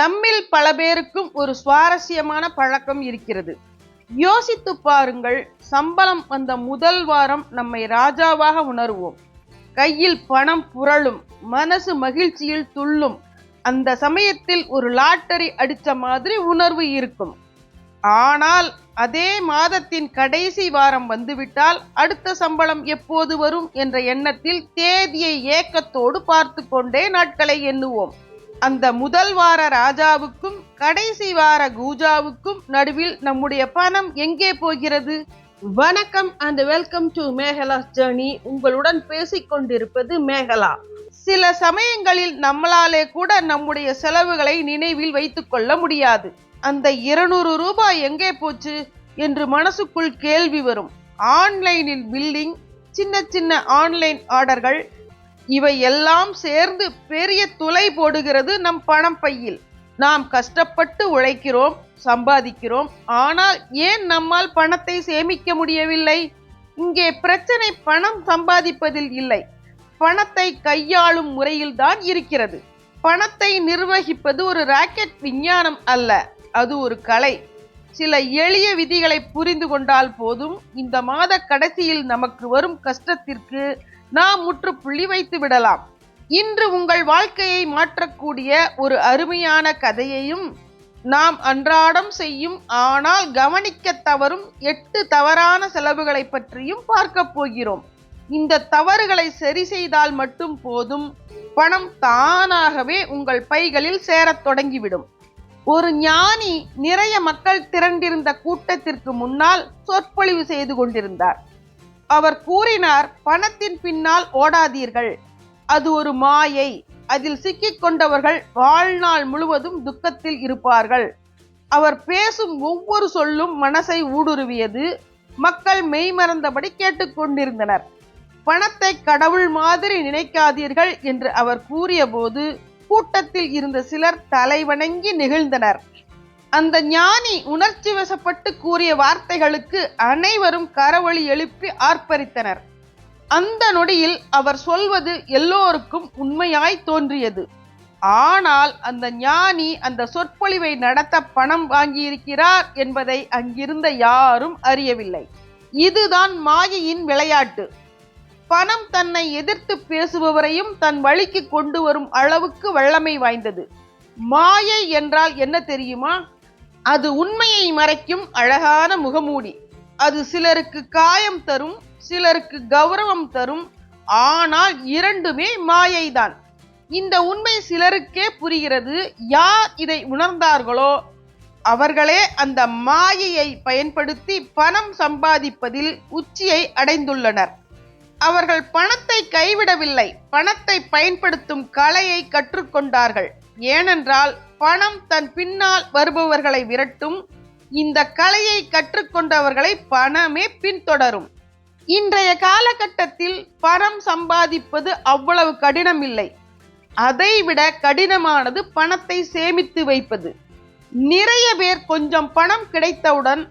நம்மில் பல பேருக்கும் ஒரு சுவாரஸ்யமான பழக்கம் இருக்கிறது. யோசித்து பாருங்கள் சம்பளம் வந்த முதல் வாரம் நம்மை ராஜாவாக உணர்வோம். கையில் பணம் புரளும் மனசு மகிழ்ச்சியில் துள்ளும். அந்த சமயத்தில் ஒரு லாட்டரி அடித்த மாதிரி உணர்வு இருக்கும். ஆனால் அதே மாதத்தின் கடைசி வாரம் வந்துவிட்டால் அடுத்த சம்பளம் எப்போது வரும் என்ற எண்ணத்தில் தேதியை ஏக்கத்தோடு பார்த்து கொண்டே நாட்களை எண்ணுவோம். அந்த முதல் வார ராஜாவுக்கும் கடைசி வார கூஜாவுக்கும் நடுவில் நம்முடைய பணம் எங்கே போகிறது? வணக்கம் and welcome to Megala journey உங்களுடன் பேசிக்கொண்டிருப்பது மேகலா. சில சமயங்களில் நம்மளாலே கூட நம்முடைய செலவுகளை நினைவில் வைத்துக்கொள்ள முடியாது. அந்த இருநூறு ரூபாய் எங்கே போச்சு? என்று மனசுக்குள் கேள்வி வரும். ஆன்லைனில் பில்லிங் சின்ன சின்ன ஆன்லைன் ஆர்டர்கள் இவை எல்லாம் சேர்ந்து பெரிய துளை போடுகிறது நம் பணம் பையில். நாம் கஷ்டப்பட்டு உழைக்கிறோம் சம்பாதிக்கிறோம். ஆனால் ஏன் நம்மால் பணத்தை சேமிக்க முடியவில்லை? இங்கே பிரச்சனை பணம் சம்பாதிப்பதில் இல்லை. பணத்தை கையாளும் முறையில்தான் இருக்கிறது. பணத்தை நிர்வகிப்பது ஒரு ராக்கெட் விஞ்ஞானம் அல்ல அது ஒரு கலை. சில எளிய விதிகளை புரிந்து கொண்டால் போதும். இந்த மாத கடைசியில் நமக்கு வரும் கஷ்டத்திற்கு நாம் முற்றுப்புள்ளி வைத்து விடலாம். இன்று உங்கள் வாழ்க்கையை மாற்றக்கூடிய ஒரு அருமையான கதையையும் நாம் அன்றாடம் செய்யும் ஆனால் கவனிக்க தவறும் எட்டு தவறான செலவுகளை பற்றியும் பார்க்க போகிறோம். இந்த தவறுகளை சரி செய்தால் மட்டும் போதும் பணம் தானாகவே உங்கள் பைகளில் சேரத் தொடங்கிவிடும். ஒரு ஞானி நிறைய மக்கள் திரண்டிருந்த கூட்டத்திற்கு முன்னால் சொற்பொழிவு செய்து கொண்டிருந்தார். அவர் கூறினார் பணத்தின் பின்னால் ஓடாதீர்கள். அது ஒரு மாயை. அதில் சிக்கிக் கொண்டவர்கள் வாழ்நாள் முழுவதும் துக்கத்தில் இருப்பார்கள். அவர் பேசும் ஒவ்வொரு சொல்லும் மனசை ஊடுருவியது. மக்கள் மெய்மறந்தபடி கேட்டுக்கொண்டிருந்தனர் பணத்தை கடவுள் மாதிரி நினைக்காதீர்கள் என்று அவர் கூறியபோது கூட்டத்தில் இருந்த சிலர் தலைவணங்கி நெகிழ்ந்தனர். அந்த ஞானி உணர்ச்சி வசப்பட்டு கூறிய வார்த்தைகளுக்கு அனைவரும் கரவொளி எழுப்பி ஆர்ப்பரித்தனர். அந்த நொடியில் அவர் சொல்வது எல்லோருக்கும் உண்மையாய் தோன்றியது. ஆனால் அந்த ஞானி அந்த சொற்பொழிவை நடத்த பணம் வாங்கியிருக்கிறார் என்பதை அங்கிருந்த யாரும் அறியவில்லை. இதுதான் மாயையின் விளையாட்டு. பணம் தன்னை எதிர்த்து பேசுபவரையும் தன் வழிக்கு கொண்டு வரும் அளவுக்கு வல்லமை வாய்ந்தது. மாயை என்றால் என்ன தெரியுமா? அது உண்மையை மறைக்கும் அழகான முகமூடி. அது சிலருக்கு காயம் தரும் சிலருக்கு கௌரவம் தரும் ஆனால் இரண்டுமே மாயைதான். இந்த உண்மை சிலருக்கே புரிகிறது யார் இதை உணர்ந்தார்களோ? அவர்களே அந்த மாயையை பயன்படுத்தி பணம் சம்பாதிப்பதில் உச்சியை அடைந்துள்ளனர். அவர்கள் பணத்தை கைவிடவில்லை பணத்தை பயன்படுத்தும் கலையை கற்றுக்கொண்டார்கள். ஏனென்றால் பணம் தன் பின்னால் வருபவர்களை விரட்டும். இந்த கலையை கற்றுக்கொண்டவர்களை பணமே பின்தொடரும். இன்றைய காலகட்டத்தில் பணம் சம்பாதிப்பது அவ்வளவு கடினம் இல்லை அதைவிட கடினமானது பணத்தை சேமித்து வைப்பது. நிறைய பேர் கொஞ்சம் பணம் கிடைத்தவுடன்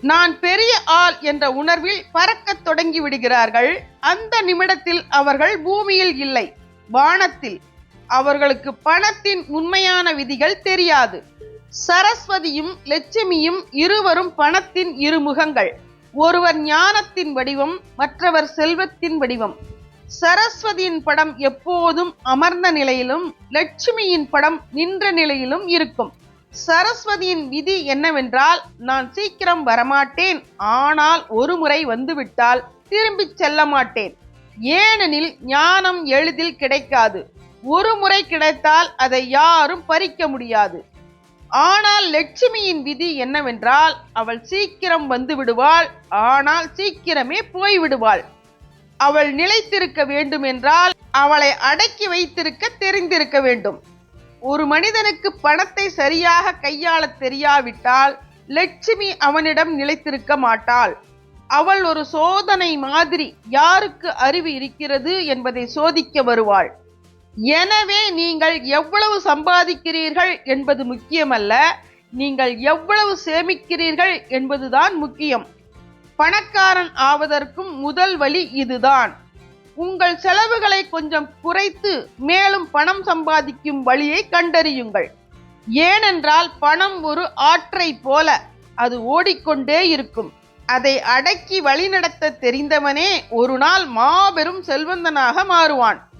நான் பெரிய ஆள் என்ற உணர்வில் பறக்கத் தொடங்கி விடுகிறார்கள். அந்த நிமிடத்தில் அவர்கள் பூமியில் இல்லை வானத்தில். அவர்களுக்கு பணத்தின் உண்மையான விதிகள் தெரியாது. சரஸ்வதியும் லட்சுமியும் இருவரும் பணத்தின் இருமுகங்கள். ஒருவர் ஞானத்தின் வடிவம் மற்றவர் செல்வத்தின் வடிவம். சரஸ்வதியின் படம் எப்போதும் அமர்ந்த நிலையிலும் லட்சுமியின் படம் நின்ற நிலையிலும் இருக்கும். சரஸ்வதியின் விதி என்னவென்றால் நான் சீக்கிரம் வரமாட்டேன் ஆனால் ஒரு முறை வந்துவிட்டால் திரும்பிச் செல்ல மாட்டேன். ஏனெனில் ஞானம் எளிதில் கிடைக்காது. ஒரு முறை கிடைத்தால் அதை யாரும் பறிக்க முடியாது. ஆனால் லட்சுமியின் விதி என்னவென்றால் அவள் சீக்கிரம் வந்து விடுவாள் ஆனால் சீக்கிரமே போய் விடுவாள். அவள் நிலைத்திருக்க வேண்டும் என்றால் அவளை அடக்கி வைத்திருக்க தெரிந்திருக்க வேண்டும். ஒரு மனிதனுக்கு பணத்தை சரியாக கையாளத் தெரியாவிட்டால் லட்சுமி அவனிடம் நிலைத்திருக்க மாட்டாள். அவள் ஒரு சோதனை மாதிரி யாருக்கு அறிவு இருக்கிறது என்பதை சோதிக்க வருவாள். எனவே நீங்கள் எவ்வளவு சம்பாதிக்கிறீர்கள் என்பது முக்கியமல்ல. நீங்கள் எவ்வளவு சேமிக்கிறீர்கள் என்பதுதான் முக்கியம். பணக்காரன் ஆவதற்கும் முதல் வழி இதுதான். உங்கள் செலவுகளை கொஞ்சம் குறைத்து மேலும் பணம் சம்பாதிக்கும் வழியை கண்டறியுங்கள். ஏனென்றால் பணம் ஒரு ஆற்றை போல அது ஓடிக்கொண்டே இருக்கும். அதை அடக்கி வழிநடத்த தெரிந்தவனே ஒரு நாள் மாபெரும் செல்வந்தனாக மாறுவான்.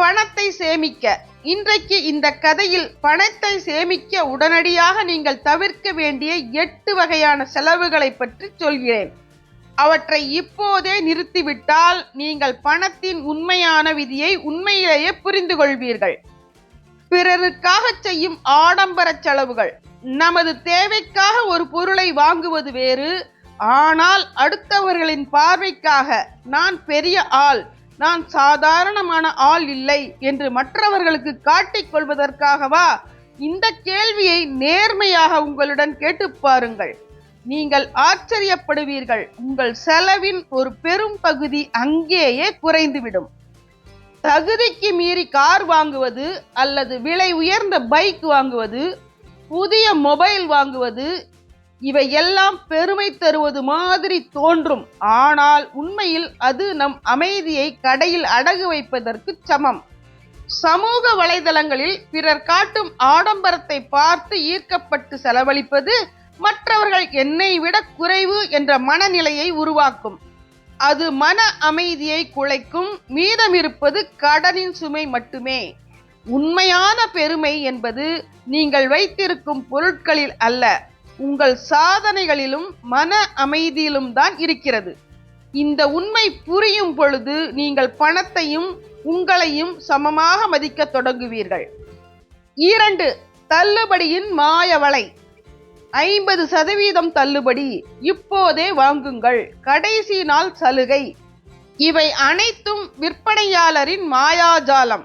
பணத்தை சேமிக்க. இன்றைக்கு இந்த கதையில் பணத்தை சேமிக்க உடனடியாக நீங்கள் தவிர்க்க வேண்டிய எட்டு வகையான செலவுகளை பற்றி சொல்கிறேன். அவற்றை இப்போதே நிறுத்திவிட்டால் நீங்கள் பணத்தின் உண்மையான விதியை உண்மையிலேயே புரிந்து கொள்வீர்கள் பிறருக்காக செய்யும் ஆடம்பர செலவுகள். நமது தேவைக்காக ஒரு பொருளை வாங்குவது வேறு. ஆனால் அடுத்தவர்களின் பார்வைக்காக நான் பெரிய ஆள். நான் சாதாரணமான ஆள் இல்லை என்று மற்றவர்களுக்கு காட்டிக் கொள்வதற்காகவா? இந்த கேள்வியை நேர்மையாக உங்களுடன் கேட்டு பாருங்கள். நீங்கள் ஆச்சரியப்படுவீர்கள். உங்கள் செலவின் ஒரு பெரும் பகுதி அங்கேயே குறைந்துவிடும். தகுதிக்கு மீறி கார் வாங்குவது அல்லது விலை உயர்ந்த பைக் வாங்குவது புதிய மொபைல் வாங்குவது இவை எல்லாம் பெருமை தருவது மாதிரி தோன்றும். ஆனால் உண்மையில் அது நம் அமைதியை கடையில் அடகு வைப்பதற்கு சமம். சமூக வலைதளங்களில் பிறர் காட்டும் ஆடம்பரத்தை பார்த்து ஈர்க்கப்பட்டு செலவழிப்பது மற்றவர்கள் என்னை விட குறைவு என்ற மனநிலையை உருவாக்கும். அது மன அமைதியை குலைக்கும் மீதமிருப்பது கடனின் சுமை மட்டுமே. உண்மையான பெருமை என்பது நீங்கள் வைத்திருக்கும் பொருட்களில் அல்ல. உங்கள் சாதனைகளிலும் மன அமைதியிலும் தான் இருக்கிறது. இந்த உண்மை புரியும் பொழுது நீங்கள் பணத்தையும் உங்களையும் சமமாக மதிக்கத் தொடங்குவீர்கள். இரண்டு தள்ளுபடியின் மாயவலை. ஐம்பது சதவீதம் தள்ளுபடி இப்போதே வாங்குங்கள். கடைசி நாள் சலுகை. இவை அனைத்தும் விற்பனையாளரின் மாயாஜாலம்.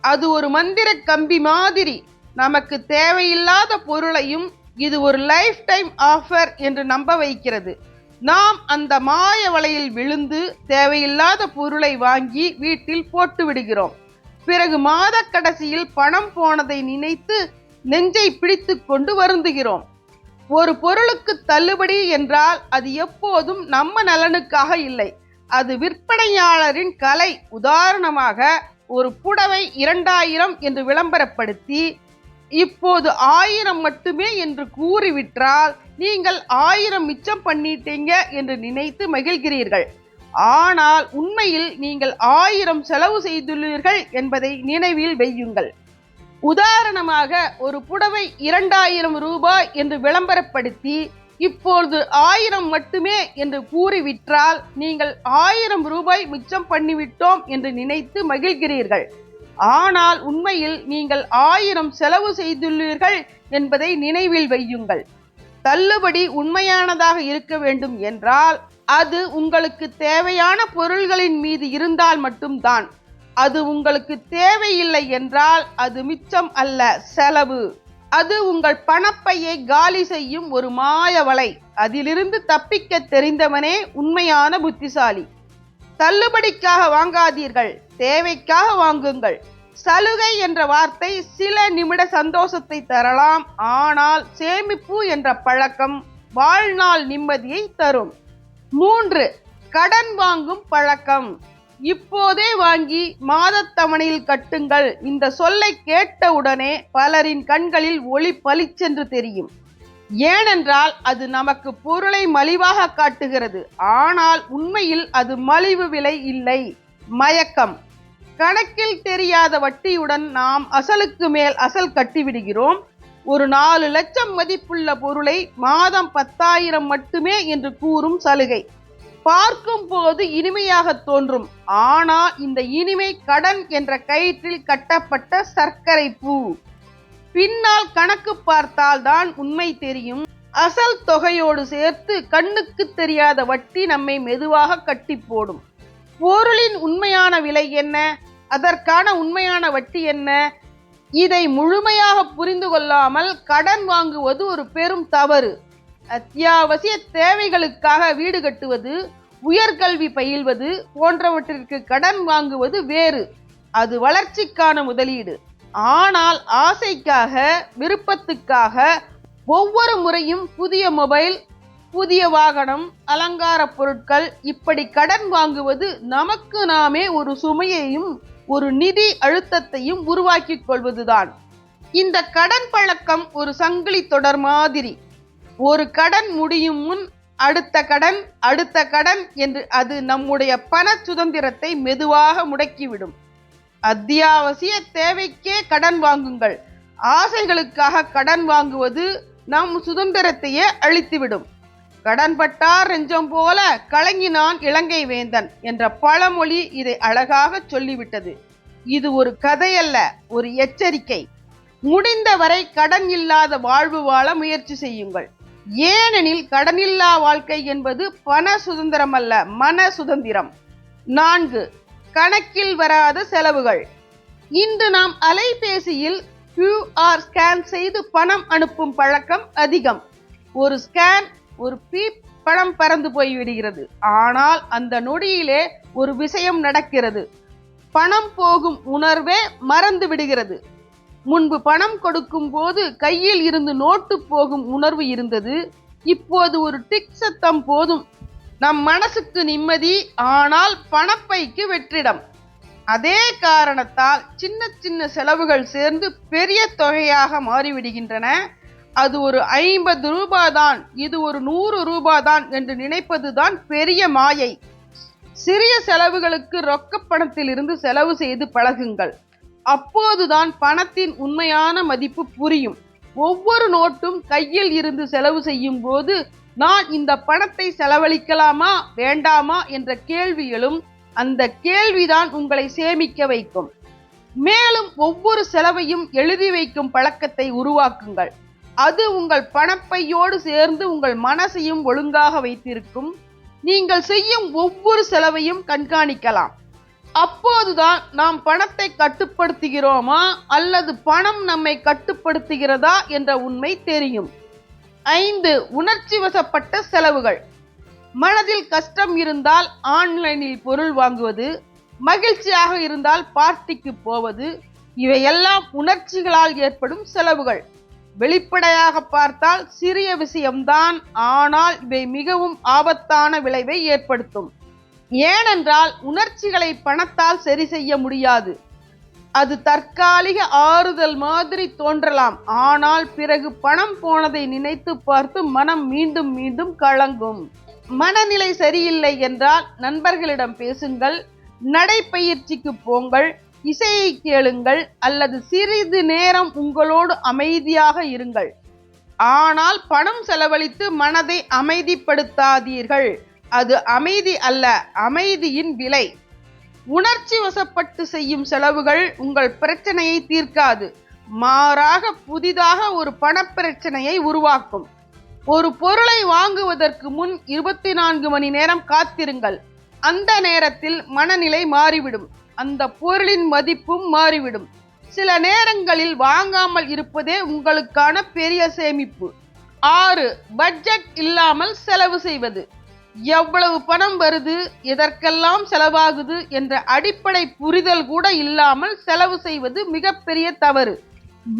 அது ஒரு மந்திர கம்பி மாதிரி. நமக்கு தேவையில்லாத பொருளையும் இது ஒரு லைஃப் டைம் ஆஃபர் என்று நம்ப வைக்கிறது. நாம் அந்த மாய வலையில் விழுந்து தேவையில்லாத பொருளை வாங்கி வீட்டில் போட்டு விடுகிறோம். பிறகு மாத கடைசியில் பணம் போனதை நினைத்து நெஞ்சை பிடித்து கொண்டு வருந்துகிறோம். ஒரு பொருளுக்கு தள்ளுபடி என்றால் அது எப்போதும் நம்ம நலனுக்காக இல்லை. அது விற்பனையாளரின் கலை. உதாரணமாக ஒரு புடவை இரண்டாயிரம் என்று விளம்பரப்படுத்தி இப்போது ஆயிரம் மட்டுமே என்று கூறிவிட்டால் நீங்கள் ஆயிரம் மிச்சம் பண்ணிட்டீங்க என்று நினைத்து மகிழ்கிறீர்கள். ஆனால் உண்மையில் நீங்கள் ஆயிரம் செலவு செய்துள்ளீர்கள் என்பதை நினைவில் வையுங்கள். உதாரணமாக ஒரு புடவை இரண்டாயிரம் ரூபாய் என்று விளம்பரப்படுத்தி இப்பொழுது ஆயிரம் மட்டுமே என்று கூறிவிட்டால் நீங்கள் ஆயிரம் ரூபாய் மிச்சம் பண்ணிவிட்டோம் என்று நினைத்து மகிழ்கிறீர்கள். ஆனால் உண்மையில் நீங்கள் ஆயிரம் செலவு செய்துள்ளீர்கள் என்பதை நினைவில் வையுங்கள். தள்ளுபடி உண்மையானதாக இருக்க வேண்டும் என்றால் அது உங்களுக்கு தேவையான பொருள்களின் மீது இருந்தால் மட்டும்தான். அது உங்களுக்கு தேவையில்லை என்றால் அது மிச்சம் அல்ல செலவு. அது உங்கள் பணப்பையை காலி செய்யும் ஒரு மாய வலை அதிலிருந்து தப்பிக்க தெரிந்தவனே உண்மையான புத்திசாலி. தள்ளுபடிக்காக வாங்காதீர்கள். தேவைக்காக வாங்குங்கள். சலுகை என்ற வார்த்தை சில நிமிட சந்தோஷத்தை தரலாம். ஆனால் சேமிப்பு என்ற பழக்கம் வாழ்நாள் நிம்மதியை தரும். மூன்று கடன் வாங்கும் பழக்கம். இப்போதே வாங்கி மாதத்தவணையில் கட்டுங்கள். இந்த சொல்லை கேட்டவுடனே பலரின் கண்களில் ஒளி பளிச்சென்று தெரியும். ஏனென்றால் அது நமக்கு பொருளை மலிவாக காட்டுகிறது. ஆனால் உண்மையில் அது மலிவு விலை இல்லை. மயக்கம். கணக்கில் தெரியாத வட்டியுடன் நாம் அசலுக்கு மேல் அசல் கட்டிவிடுகிறோம். ஒரு நாலு லட்சம் மதிப்புள்ள பொருளை மாதம் பத்தாயிரம் மட்டுமே என்று கூறும் சலுகை. பார்க்கும் போது இனிமையாக தோன்றும். ஆனால் இந்த இனிமை கடன் என்ற கயிற்றில் கட்டப்பட்ட சர்க்கரை பூ. பின்னால் கணக்கு பார்த்தால் தான் உண்மை தெரியும். அசல் தொகையோடு சேர்த்து கண்ணுக்கு தெரியாத வட்டி நம்மை மெதுவாக கட்டி போடும் பொருளின் உண்மையான விலை என்ன? அதற்கான உண்மையான வட்டி என்ன? இதை முழுமையாக புரிந்து கொள்ளாமல் கடன் வாங்குவது ஒரு பெரும் தவறு. அத்தியாவசிய தேவைகளுக்காக வீடு கட்டுவது உயர்கல்வி பயில்வது போன்றவற்றிற்கு கடன் வாங்குவது வேறு. அது வளர்ச்சிக்கான முதலீடு. ஆனால் ஆசைக்காக விருப்பத்துக்காக ஒவ்வொரு முறையும் புதிய மொபைல் புதிய வாகனம் அலங்கார பொருட்கள் இப்படி கடன் வாங்குவது நமக்கு நாமே ஒரு சுமையையும் ஒரு நிதி அழுத்தத்தையும் உருவாக்கிக் கொள்வதுதான். இந்த கடன் பழக்கம் ஒரு சங்கிலி தொடர் மாதிரி. ஒரு கடன் முடியும் முன் அடுத்த கடன் அடுத்த கடன் என்று அது நம்முடைய பண சுதந்திரத்தை மெதுவாக முடக்கிவிடும். அத்தியாவசிய தேவைக்கே கடன் வாங்குங்கள். ஆசைகளுக்காக கடன் வாங்குவது நம் சுதந்திரத்தையே அழித்துவிடும். கடன்பட்டார் நெஞ்சம் போல கலங்கினான் இலங்கை வேந்தன் என்ற பழமொழி இதை அழகாக சொல்லிவிட்டது. இது ஒரு கதையல்ல ஒரு எச்சரிக்கை. முடிந்தவரை கடன் இல்லாத வாழ்வு வாழ முயற்சி செய்யுங்கள். ஏனெனில் கடனில்லா வாழ்க்கை என்பது பண சுதந்திரம் அல்ல மன சுதந்திரம். நான்கு கணக்கில் வராத செலவுகள். இன்று நாம் அலைபேசியில் கியூஆர் ஸ்கேன் செய்து பணம் அனுப்பும் பழக்கம் அதிகம். ஒரு ஸ்கேன் ஒரு பீப் பணம் பறந்து போய்விடுகிறது. ஆனால் அந்த நொடியிலே ஒரு விஷயம் நடக்கிறது. பணம் போகும் உணர்வே மறந்து விடுகிறது. முன்பு பணம் கொடுக்கும் போது கையில் இருந்து நோட்டு போகும் உணர்வு இருந்தது. இப்போது ஒரு டிக் சத்தம் போதும். நம் மனசுக்கு நிம்மதி ஆனால் பணப்பைக்கு வெற்றிடம். அதே காரணத்தால் சின்ன சின்ன செலவுகள் சேர்ந்து பெரிய தொகையாக மாறிவிடுகின்றன. அது ஒரு ஐம்பது ரூபாய் தான் இது ஒரு நூறு ரூபாய் தான் என்று நினைப்பதுதான் பெரிய மாயை. சிறிய செலவுகளுக்கு ரொக்க பணத்திலிருந்து செலவு செய்து பழகுங்கள். அப்போதுதான் பணத்தின் உண்மையான மதிப்பு புரியும். ஒவ்வொரு நோட்டும் கையில் இருந்து செலவு செய்யும் போது நான் இந்த பணத்தை செலவழிக்கலாமா வேண்டாமா என்ற கேள்வி எழும் அந்த கேள்விதான் உங்களை சேமிக்க வைக்கும். மேலும் ஒவ்வொரு செலவையும் எழுதி வைக்கும் பழக்கத்தை உருவாக்குங்கள். அது உங்கள் பணப்பையோடு சேர்ந்து உங்கள் மனசையும் ஒழுங்காக வைத்திருக்கும். நீங்கள் செய்யும் ஒவ்வொரு செலவையும் கண்காணிக்கலாம். அப்போதுதான் நாம் பணத்தை கட்டுப்படுத்துகிறோமா அல்லது பணம் நம்மை கட்டுப்படுத்துகிறதா என்ற உண்மை தெரியும். ஐந்து உணர்ச்சி வசப்பட்ட செலவுகள். மனதில் கஷ்டம் இருந்தால் ஆன்லைனில் பொருள் வாங்குவது மகிழ்ச்சியாக இருந்தால் பார்ட்டிக்கு போவது இவையெல்லாம் உணர்ச்சிகளால் ஏற்படும் செலவுகள். வெளிப்படையாக பார்த்தால் சிறிய விஷயம்தான் ஆனால் இவை மிகவும் ஆபத்தான விளைவை ஏற்படுத்தும். ஏனென்றால் உணர்ச்சிகளை பணத்தால் சரி செய்ய முடியாது. அது தற்காலிக ஆறுதல் மாதிரி தோன்றலாம். ஆனால் பிறகு பணம் போனதை நினைத்து பார்த்து மனம் மீண்டும் மீண்டும் கலங்கும். மனநிலை சரியில்லை என்றால் நண்பர்களிடம் பேசுங்கள் நடைப்பயிற்சிக்கு போங்கள் இசையை கேளுங்கள் அல்லது சிறிது நேரம் உங்களோடு அமைதியாக இருங்கள். ஆனால் பணம் செலவழித்து மனதை அமைதிப்படுத்தாதீர்கள். அது அமைதி அல்ல அமைதியின் விலை. உணர்ச்சி வசப்பட்டு செய்யும் செலவுகள் உங்கள் பிரச்சனையை தீர்க்காது. மாறாக புதிதாக ஒரு பணப்பிரச்சனையை உருவாக்கும். ஒரு பொருளை வாங்குவதற்கு முன் இருபத்தி நான்கு மணி நேரம் காத்திருங்கள். அந்த நேரத்தில் மனநிலை மாறிவிடும். அந்த பொருளின் மதிப்பும் மாறிவிடும். சில நேரங்களில் வாங்காமல் இருப்பதே உங்களுக்கான பெரிய சேமிப்பு. ஆறு பட்ஜெட் இல்லாமல் செலவு செய்வது. எவ்வளவு பணம் வருது எதற்கெல்லாம் செலவாகுது என்ற அடிப்படை புரிதல் கூட இல்லாமல் செலவு செய்வது மிகப்பெரிய தவறு.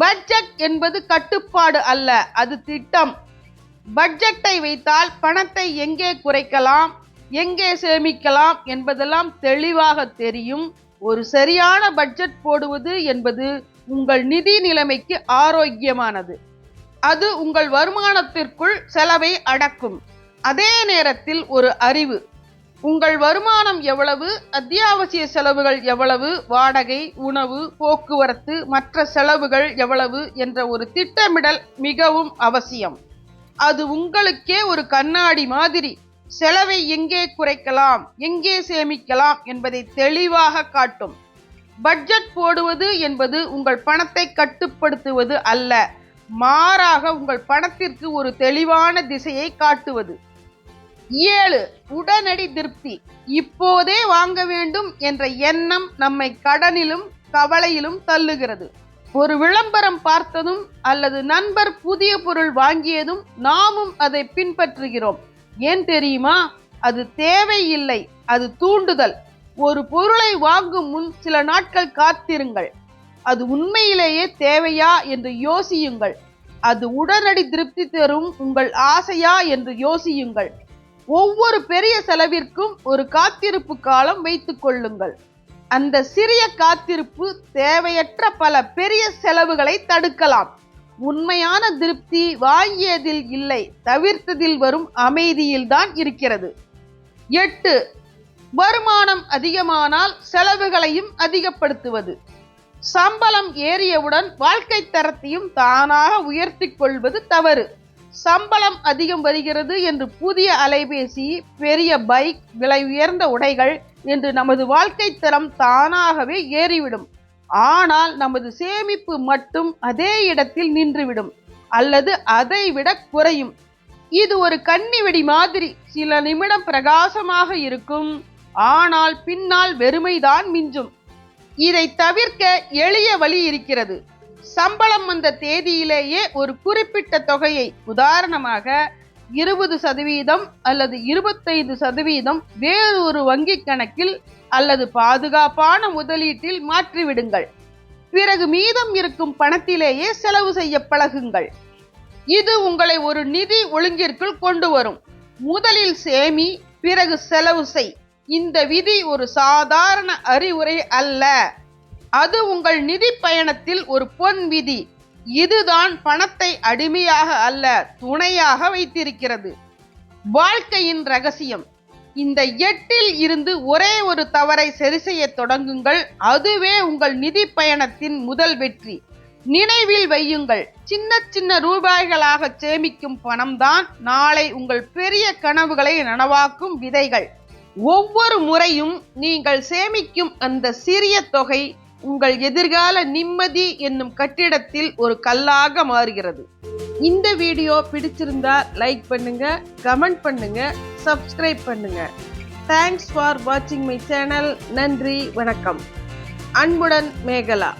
பட்ஜெட் என்பது கட்டுப்பாடு அல்ல அது திட்டம். பட்ஜெட்டை வைத்தால் பணத்தை எங்கே குறைக்கலாம் எங்கே சேமிக்கலாம் என்பதெல்லாம் தெளிவாக தெரியும். ஒரு சரியான பட்ஜெட் போடுவது என்பது உங்கள் நிதி நிலைமைக்கு ஆரோக்கியமானது. அது உங்கள் வருமானத்திற்குள் செலவை அடக்கும். அதே நேரத்தில் ஒரு அறிவு. உங்கள் வருமானம் எவ்வளவு அத்தியாவசிய செலவுகள் எவ்வளவு வாடகை உணவு போக்குவரத்து மற்ற செலவுகள் எவ்வளவு என்ற ஒரு திட்டமிடல் மிகவும் அவசியம். அது உங்களுக்கே ஒரு கண்ணாடி மாதிரி. செலவை எங்கே குறைக்கலாம் எங்கே சேமிக்கலாம் என்பதை தெளிவாக காட்டும். பட்ஜெட் போடுவது என்பது உங்கள் பணத்தை கட்டுப்படுத்துவது அல்ல மாறாக உங்கள் பணத்திற்கு ஒரு தெளிவான திசையை காட்டுவது. ஏழு உடனடி திருப்தி. இப்போதே வாங்க வேண்டும் என்ற எண்ணம் நம்மை கடனிலும் கவலையிலும் தள்ளுகிறது. ஒரு விளம்பரம் பார்த்ததும் அல்லது நண்பர் புதிய பொருள் வாங்கியதும் நாமும் அதை பின்பற்றுகிறோம். ஏன் தெரியுமா? அது தேவையில்லை அது தூண்டுதல். ஒரு பொருளை வாங்கும் முன் சில நாட்கள் காத்திருங்கள். அது உண்மையிலேயே தேவையா என்று யோசியுங்கள். அது உடனடி திருப்தி தரும் உங்கள் ஆசையா என்று யோசியுங்கள். ஒவ்வொரு பெரிய செலவிற்கும் ஒரு காத்திருப்பு காலம் வைத்துக் கொள்ளுங்கள். அந்த சிறிய காத்திருப்பு தேவையற்ற பல பெரிய செலவுகளை தடுக்கலாம். உண்மையான திருப்தி வாங்கியதில் இல்லை தவிர்த்ததில் வரும் அமைதியில்தான் இருக்கிறது. எட்டு வருமானம் அதிகமானால் செலவுகளையும் அதிகப்படுத்துவது. சம்பளம் ஏறியவுடன் வாழ்க்கை தரத்தையும் தானாக உயர்த்தி கொள்வது தவறு. சம்பளம் அதிகம் வருகிறது என்று புதிய அலைபேசி பெரிய பைக் விலை உயர்ந்த உடைகள் என்று நமது வாழ்க்கை தரம் தானாகவே ஏறிவிடும். ஆனால் நமது சேமிப்பு மட்டும் அதே இடத்தில் நின்றுவிடும் அல்லது அதை விட குறையும். இது ஒரு கண்ணிவெடி மாதிரி சில நிமிடம் பிரகாசமாக இருக்கும். ஆனால் பின்னால் வெறுமைதான் மிஞ்சும். இதை தவிர்க்க எளிய வழி இருக்கிறது. சம்பளம் வந்த தேதியிலேயே ஒரு குறிப்பிட்ட தொகையை உதாரணமாக இருபது சதவீதம் அல்லது இருபத்தைந்து சதவீதம் வேறொரு வங்கிக் கணக்கில் அல்லது பாதுகாப்பான முதலீட்டில் மாற்றிவிடுங்கள். பிறகு மீதம் இருக்கும் பணத்திலேயே செலவு செய்ய பழகுங்கள். இது உங்களை ஒரு நிதி ஒழுங்கிற்குள் கொண்டு வரும். முதலில் சேமி பிறகு செலவு செய். இந்த விதி ஒரு சாதாரண அறிவுரை அல்ல. அது உங்கள் நிதி பயணத்தில் ஒரு பொன் விதி. இதுதான் பணத்தை அடிமையாக அல்ல துணையாக வைத்திருக்கிறது. வாழ்க்கையின் ரகசியம். இந்த எட்டில் இருந்து ஒரே ஒரு தவறை சரி செய்ய தொடங்குங்கள். அதுவே உங்கள் நிதி பயணத்தின் முதல் வெற்றி. நினைவில் வையுங்கள். சின்ன சின்ன ரூபாய்களாக சேமிக்கும் பணம்தான் நாளை உங்கள் பெரிய கனவுகளை நனவாக்கும் விதைகள். ஒவ்வொரு முறையும் நீங்கள் சேமிக்கும் அந்த சிறிய தொகை உங்கள் எதிர்கால நிம்மதி என்னும் கட்டிடத்தில் ஒரு கல்லாக மாறுகிறது. இந்த வீடியோ பிடிச்சிருந்தா லைக் பண்ணுங்க கமெண்ட் பண்ணுங்க சப்ஸ்கிரைப் பண்ணுங்க. தேங்க்ஸ் ஃபார் வாட்சிங் மை சேனல் நன்றி வணக்கம். அன்புடன் மேகலா.